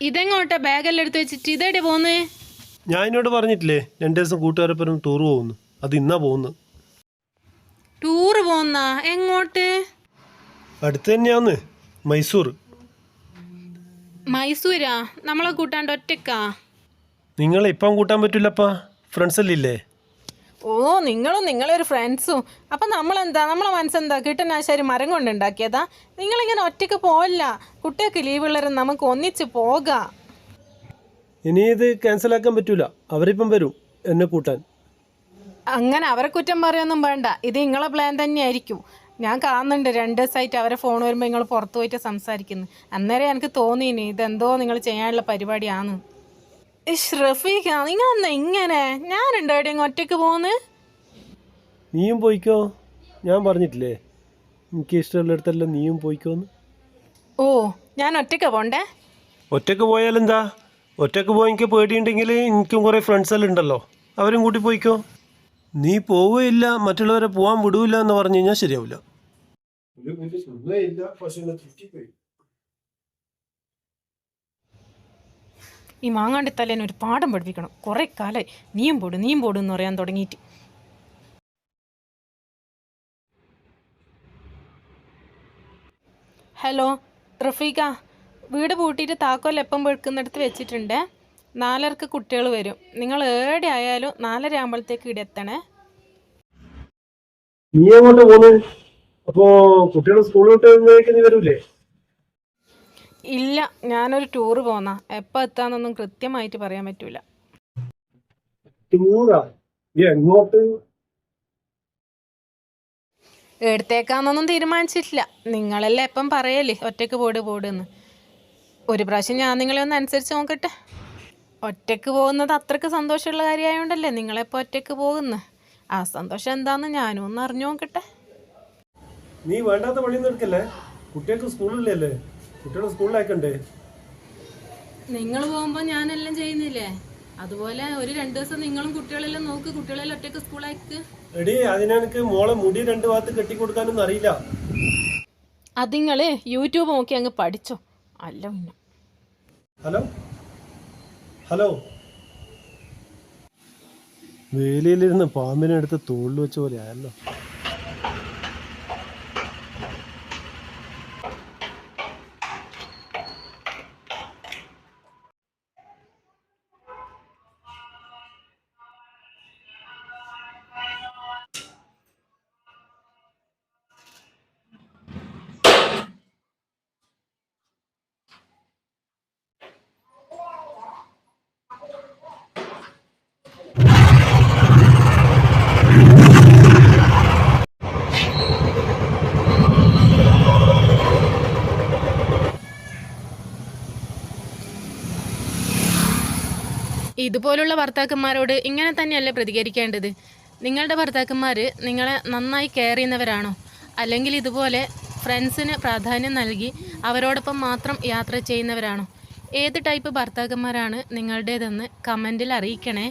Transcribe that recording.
ഇതെങ്ങോട്ടാ ബാഗെല്ലാം എടുത്ത് വെച്ചിട്ട്? ഇതെവിടെ പോന്നേ? ഞാൻ എന്നോട് പറഞ്ഞിട്ടില്ലേ രണ്ടു ദിവസം കൂട്ടുകാരൊപ്പം ടൂർ പോകുന്നു. അത് ഇന്നാ പോകുന്നു ടൂർ പോന്നാ? എങ്ങോട്ട്? അടുത്ത് തന്നെയാന്ന് മൈസൂർ. മൈസൂരാ? നമ്മളെ കൂട്ടാണ്ട് ഒറ്റക്കാ? നിങ്ങളെ ഇപ്പം കൂട്ടാൻ പറ്റില്ലപ്പാ ഫ്രണ്ട്സ് അല്ലേ ഓ നിങ്ങളും നിങ്ങളൊരു ഫ്രണ്ട്സും അപ്പം നമ്മളെന്താ? നമ്മളെ മനസ്സെന്താ? കീട്ടനാശാരി മരം കൊണ്ടുണ്ടാക്കിയതാ നിങ്ങളിങ്ങനെ ഒറ്റയ്ക്ക് പോവില്ല. കുട്ടിയൊക്കെ ലീവുള്ളവരും നമുക്ക് ഒന്നിച്ച് പോകാം. ഇനി ഇത് ക്യാൻസലാക്കാൻ പറ്റൂല. അവരിപ്പം വരും എന്നെ കൂട്ടാൻ. അങ്ങനെ അവരെ കുറ്റം പറയൊന്നും വേണ്ട. ഇത് നിങ്ങളെ പ്ലാൻ തന്നെയായിരിക്കും. ഞാൻ കാണുന്നുണ്ട് രണ്ട് ദിവസമായിട്ട് അവരെ ഫോൺ വരുമ്പോൾ നിങ്ങൾ പുറത്തു പോയിട്ട് സംസാരിക്കുന്നു. അന്നേരം എനിക്ക് തോന്നിയിനി ഇതെന്തോ നിങ്ങൾ ചെയ്യാനുള്ള പരിപാടിയാണ് ഇഷ് റഫീഖ നിങ്ങൾ അന്ന് ഇങ്ങനെ? ഞാനുണ്ടോ എവിടെയെങ്കിലും ഒറ്റയ്ക്ക് പോന്ന്? നീയും പോയിക്കോ? ഞാൻ പറഞ്ഞിട്ടില്ലേ എനിക്ക് ഇഷ്ടമുള്ളിടത്തെല്ലാം നീയും പോയിക്കോന്ന്. ഓ ഞാൻ ഒറ്റയ്ക്ക് പോണ്ടേ? ഒറ്റയ്ക്ക് പോയാലെന്താ? ഒറ്റയ്ക്ക് പോയി എനിക്ക് പേടിയുണ്ടെങ്കിൽ എനിക്കും കുറേ ഫ്രണ്ട്സ് എല്ലാം ഉണ്ടല്ലോ. അവരും കൂട്ടി പോയിക്കോ. നീ പോവുകയില്ല മറ്റുള്ളവരെ പോകാൻ വിടൂല എന്ന് പറഞ്ഞു കഴിഞ്ഞാൽ ശരിയാവില്ല. ഈ മാങ്ങാണ്ടി തലേനെ ഒരു പാഠം പഠിപ്പിക്കണം. കുറേ കാലമായി നീയും പോടും നീയും പോടും എന്ന് പറയാൻ തുടങ്ങിയിട്ട്. ഹലോ റഫീഖ വീട് പൂട്ടിയിട്ട് താക്കോൽ എപ്പം വെക്കുന്നിടത്ത് വെച്ചിട്ടുണ്ട്? നാലരക്ക് കുട്ടികൾ വരും. നിങ്ങൾ ഏടെ ആയാലും നാലര ആകുമ്പോഴത്തേക്ക് ഇവിടെ എത്തണേ. നീ എങ്ങോട്ട് പോകുന്നത് അപ്പോ കുട്ടികൾ സ്കൂളിലോട്ട് നീ വരൂലേ? ഇല്ല ഞാനൊരു ടൂർ പോന്നാ. എപ്പോ എത്താന്നൊന്നും കൃത്യമായിട്ട് പറയാൻ പറ്റൂല. എങ്ങോട്ട്? എടുത്തേക്കാന്നൊന്നും തീരുമാനിച്ചിട്ടില്ല. നിങ്ങളല്ലേ എപ്പം പറയല്ലേ ഒറ്റയ്ക്ക് പോട് പോടെന്ന്. ഒരു പ്രാവശ്യം ഞാൻ നിങ്ങളെ ഒന്ന് അനുസരിച്ച് നോക്കട്ടെ. ഒറ്റയ്ക്ക് പോകുന്നത് അത്രയ്ക്ക് സന്തോഷമുള്ള കാര്യമായോണ്ടല്ലേ നിങ്ങളെപ്പോ ഒറ്റയ്ക്ക് പോകുന്ന? ആ സന്തോഷം എന്താന്ന് ഞാനും ഒന്ന് അറിഞ്ഞു നോക്കട്ടെ. നീ വേണ്ടാത്ത വഴി എടുക്കല്ലേ? കുട്ടികൾക്ക് സ്കൂളിലല്ലേ കുട്ടികളെ സ്കൂളിലാക്കണ്ടേ നിങ്ങൾ പോകുമ്പോ ഞാനെല്ലാം ചെയ്യുന്നില്ലേ? അതുപോലെ ഒരു രണ്ടു ദിവസം നിങ്ങളും കുട്ടികളെല്ലാം നോക്ക് കുട്ടികളെല്ലാം ഒറ്റയ്ക്ക് സ്കൂളായിക്ക് എടി അതിനെനിക്ക് മോളെ മുടി രണ്ട് ഭാഗത്ത് കെട്ടിക്കൊടുക്കാനൊന്നും അറിയില്ല. അതിങ്ങൾ യൂട്യൂബ് നോക്കി അങ്ങ് പഠിച്ചോ. അല്ല പിന്നെ. ഹലോ? ഹലോ? വേലിയിലിരുന്ന് പാമ്പിനെടുത്ത് തോളിൽ വെച്ച പോലെ ആയല്ലോ ഇതുപോലുള്ള ഭർത്താക്കന്മാരോട് ഇങ്ങനെ തന്നെയല്ലേ പ്രതികരിക്കേണ്ടത്? നിങ്ങളുടെ ഭർത്താക്കന്മാർ നിങ്ങളെ നന്നായി കെയർ ചെയ്യുന്നവരാണോ? അല്ലെങ്കിൽ ഇതുപോലെ ഫ്രണ്ട്സിന് പ്രാധാന്യം നൽകി അവരോടൊപ്പം മാത്രം യാത്ര ചെയ്യുന്നവരാണോ? ഏത് ടൈപ്പ് ഭർത്താക്കന്മാരാണ് നിങ്ങളുടേതെന്ന് കമന്റിൽ അറിയിക്കണേ.